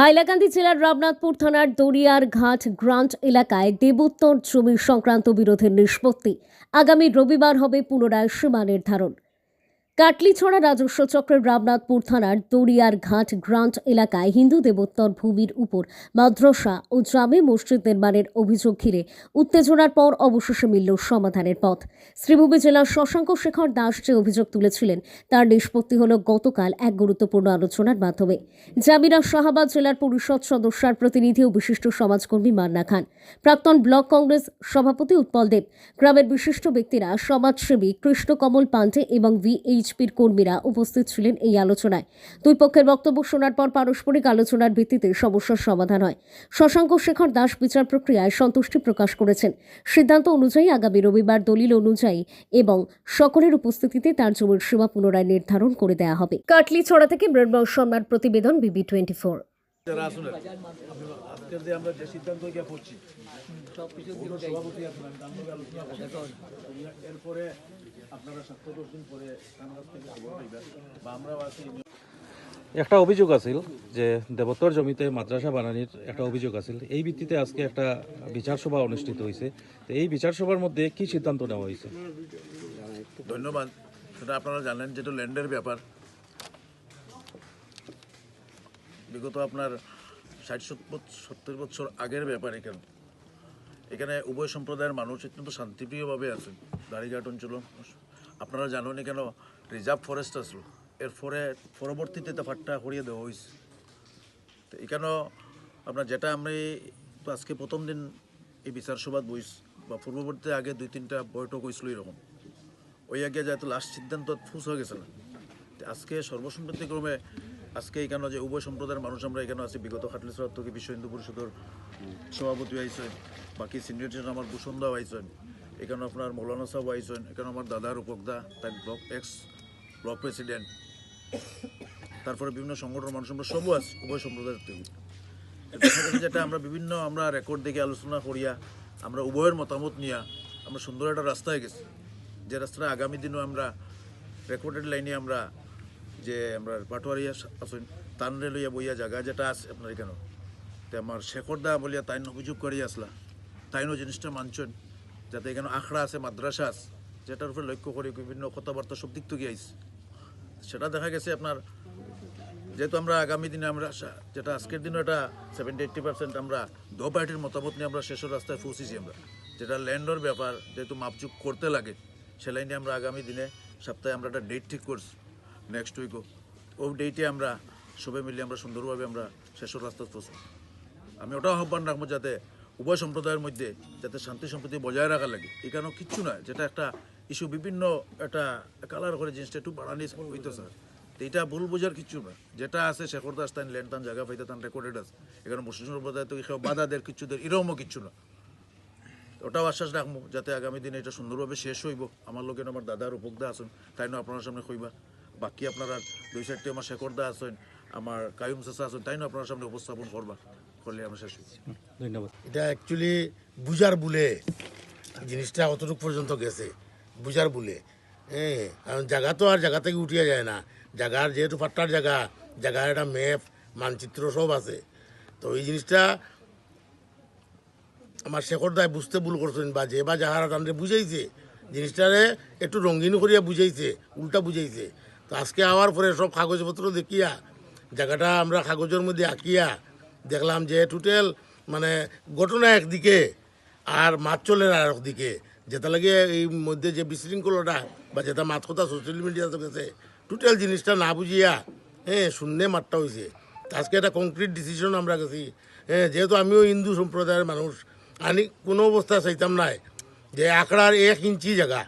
হাইলাকান্দি জেলার রামনাথপুর থানার দরিয়ার ঘাট গ্রান্ট এলাকায় দেবোত্তর জমি সংক্রান্ত বিরোধের নিষ্পত্তি। আগামী রবিবার হবে পুনরায় সীমা নির্ধারণ। কাটলিছড়া রাজস্ব চক্রের রামনাথপুর থানার দরিয়ার ঘাট গ্রান্ট এলাকায় হিন্দু দেবোত্তর ভূমির উপর মাদ্রাসা ও জামে মসজিদ নির্মাণের অভিযোগ ঘিরে উত্তেজনার পর অবশেষে মিলল সমাধানের পথ। শ্রীভূমি জেলার শশাঙ্ক শেখর দাস যে অভিযোগ তুলেছিলেন, তার নিষ্পত্তি হল গতকাল এক গুরুত্বপূর্ণ আলোচনার মাধ্যমে। জামিরা শাহাবাদ জেলার পরিষদ সদস্যার প্রতিনিধি ও বিশিষ্ট সমাজকর্মী মান্না খান। প্রাক্তন ব্লক কংগ্রেস সভাপতি উৎপল দেব। গ্রামের বিশিষ্ট ব্যক্তিরা সমাজসেবী কৃষ্ণকমল পান্ডে এবং ভিএইচপির কর্মীরা উপস্থিত ছিলেন এই আলোচনায়। দুই পক্ষের বক্তব্য শোনার পর পারস্পরিক আলোচনার ভিত্তিতে সমস্যার সমাধান হয়। শশাঙ্ক শেখর দাস বিচার প্রক্রিয়ায় সন্তুষ্টি প্রকাশ করেছেন। সিদ্ধান্ত অনুযায়ী আগামী রবিবার দলিল অনুযায়ী এবং সকলের উপস্থিতিতে তার জমির সীমা পুনরায় নির্ধারণ করে দেওয়া হবে। কাটলি ছড়া থেকে মৃন্ময় শর্মার প্রতিবেদন বিবি টোয়েন্টি ফোর। আজকের যে আমরা যে সিদ্ধান্ত গিয়ে ওগুলো সভাপতি আপনার আলোচনা করছি। এরপরে আপনারা সাতশো দশ দিন পরে বা আমরাও আছি একটা অভিযোগ আছিল যে দেবত্বর জমিতে মাদ্রাসা বানানির একটা অভিযোগ আছিল। এই ভিত্তিতে আজকে একটা বিচার সভা অনুষ্ঠিত হয়েছে তো এই বিচার সভার মধ্যে কি সিদ্ধান্ত নেওয়া হয়েছে ধন্যবাদ। সেটা আপনারা জানেন যেটা ল্যান্ডের ব্যাপার। বিগত আপনার ষাট সত্তর বছর আগের ব্যাপার এখানে। এখানে উভয় সম্প্রদায়ের মানুষ অত্যন্ত শান্তিপ্রিয়ভাবে আছেন। দাড়িঘাট অঞ্চল। আপনারা জানেন এখানে রিজার্ভ ফরেস্ট আসলো এর পরে পরবর্তীতে তা ফাট্টা সরিয়ে দেওয়া হয়েছে। তো এখানেও আপনার যেটা আমি আজকে প্রথম দিন এই বিচার সভাত বইস বা পূর্ববর্তী আগে দুই তিনটা বৈঠক হয়েছিল এরকম। ওই আগে যেহেতু লাস্ট সিদ্ধান্ত ফুস হয়ে গেছে না। আজকে সর্বসম্মতিক্রমে আজকে এখানে যে উভয় সম্প্রদায়ের মানুষ আমরা এখানে আছি? বিগত খাটলিসর থেকে বিশ্ব হিন্দু পরিষদের সভাপতি আইসেন বাকি সিনিয়র জন আমার দাও আইসেন এখানে আপনার মৌলানা সাহেব আইসেন এখানে আমার দাদার উপকদা তার ব্লক এক্স ব্লক প্রেসিডেন্ট, তারপরে বিভিন্ন সংগঠনের মানুষ, আমরা সবও আছি, উভয় সম্প্রদায়ের থেকে যেটা আমরা বিভিন্ন আমরা রেকর্ড দেখে আলোচনা করিয়া, আমরা উভয়ের মতামত নিয়া, আমরা সুন্দর একটা রাস্তায় গেছি। যে রাস্তাটা আগামী দিনও আমরা রেকর্ডেড লাইনে আমরা যে আমরা পাটোয়ারিয়া আছেন তানরে লইয়া বইয়া জায়গা যেটা আছে আপনার এখানে তো আমার শেখরদা বলিয়া তাইন অভিযোগ করি আসলা। তাইনও জিনিসটা মানছেন, যাতে এখানে আখড়া আছে, মাদ্রাসা আছে, যেটার উপরে লক্ষ্য করি বিভিন্ন কথাবার্তা সব দিক থেকে আইছে। সেটা দেখা গেছে আপনার, যেহেতু আমরা আগামী দিনে আমরা যেটা আজকের দিনও এটা সেভেন্টি এইট্টি পার্সেন্ট আমরা দো পার্টির মতামত নিয়ে আমরা শেষের রাস্তায় পৌঁছেছি আমরা। যেটা ল্যান্ডর ব্যাপার, যেহেতু মাপচুপ করতে লাগে সে লাইনে আমরা আগামী দিনে সপ্তাহে আমরা একটা ডেট ঠিক করছি। নেক্সট উইকও ওই ডেটে আমরা সবাই মিলে আমরা সুন্দরভাবে আমরা শেষের রাস্তায় পৌঁছব আমি ওটাও আহ্বান রাখব যাতে উভয় সম্প্রদায়ের মধ্যে যাতে শান্তি সম্প্রীতি বজায় রাখা লাগে। এখানেও কিচ্ছু না যেটা একটা ইস্যু বিভিন্ন একটা কালার করে জিনিসটা একটু বাড়ানি হইতো স্যার তো এটা ভুল বোঝার কিচ্ছু না যেটা আছে শেখর দাস তান ল্যান্ড তান জায়গা পাইতে তান রেকর্ডেড আছে। এখানে মুসলিম সম্প্রদায় তো কেউ বাধা দের কিচ্ছু দের এরকমও কিচ্ছু না ওটাও আশ্বাস রাখব যাতে আগামী দিনে এটা সুন্দরভাবে শেষ হইব। আমার লোকের আমার দাদার উপকদা আসুন তাই না আপনার সামনে কইবা। বাকি আপনারা দুই সাইডটি আমার শেখরদা আছেন আমার কায়ুম চাষা আছেন তাই না আপনার সামনে উপস্থাপন করবা? করলে আমরা শেষ হইব ধন্যবাদ। এটা অ্যাকচুয়ালি বুজার বুলে জিনিসটা অতটুকু পর্যন্ত গেছে। বুজার বুলে। হ্যাঁ কারণ জায়গা তো আর জায়গা থেকে উঠিয়া যায় না। জায়গার যেহেতু পাট্টার জায়গা জায়গার একটা ম্যাপ মানচিত্র সব আছে। তো এই জিনিসটা আমার শেখর দায় বুঝতে ভুল করছেন বা যে বা যাহারা তাদের বুঝাইছে জিনিসটারে একটু রঙিন করিয়া বুঝাইছে উল্টা বুঝাইছে। তো আজকে আওয়ার পরে সব কাগজপত্র দেখিয়া, জায়গাটা আমরা কাগজের মধ্যে আঁকিয়া দেখলাম যে টোটাল মানে ঘটনা একদিকে আর মাছ চলের আর একদিকে যেটা লাগে এই মধ্যে যে বিশৃঙ্খলতা বা যেটা মাছ কথা সোশ্যাল মিডিয়াতে গেছে টোটাল জিনিসটা না বুঝিয়া হ্যাঁ শূন্যে মারটা হয়েছে আজকে একটা কংক্রিট ডিসিশন আমরা গেছি। হ্যাঁ যেহেতু আমিও হিন্দু সম্প্রদায়ের মানুষ আমি কোনো অবস্থা চাইতাম নাই যে আখড়ার এক ইঞ্চি জায়গা